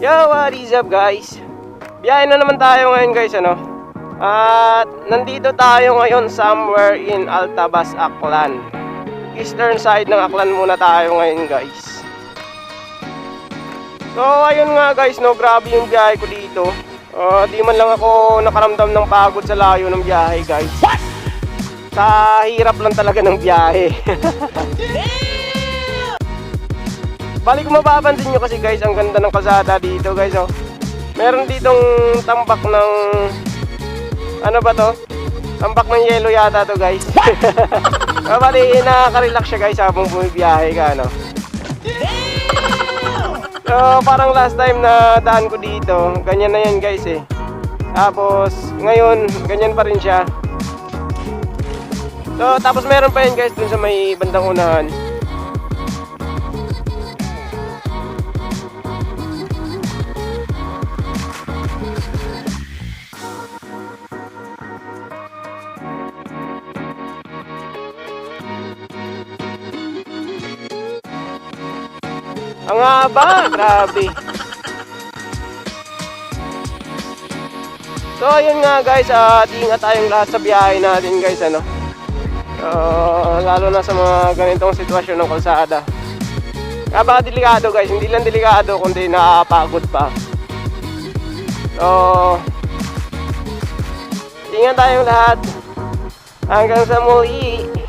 Yo, what is up guys? Biyahe na naman tayo ngayon guys, ano? At nandito tayo ngayon somewhere in Altabas, Aklan. Eastern side ng Aklan muna tayo ngayon guys. So ayun nga guys, no, grabe yung biyahe ko dito. Ah, di man lang ako nakaramdam ng pagod sa layo ng biyahe guys. Sa hirap lang talaga ng biyahe. Balik kung mapapansin nyo kasi guys, ang ganda ng kalsada dito guys oh. Meron ditong tambak ng ano ba to? Tambak ng yelo yata to guys. Ah, Bali, nakaka-relax siya guys habang bumibiyahe ka ano. So, parang last time na daan ko dito, ganyan na yan guys eh. Tapos, ngayon, ganyan pa rin siya. So, tapos meron pa yan guys dun sa may bandang unahan. Ang haba, grabe. So ayun nga guys, at ingat tayong lahat sa biyahe natin guys ano. Uh, lalo na sa mga ganitong sitwasyon ng kalsada. Kaya delikado guys, hindi lang delikado kundi nakakapagod pa. So, ingat tayong lahat. Hanggang sa muli.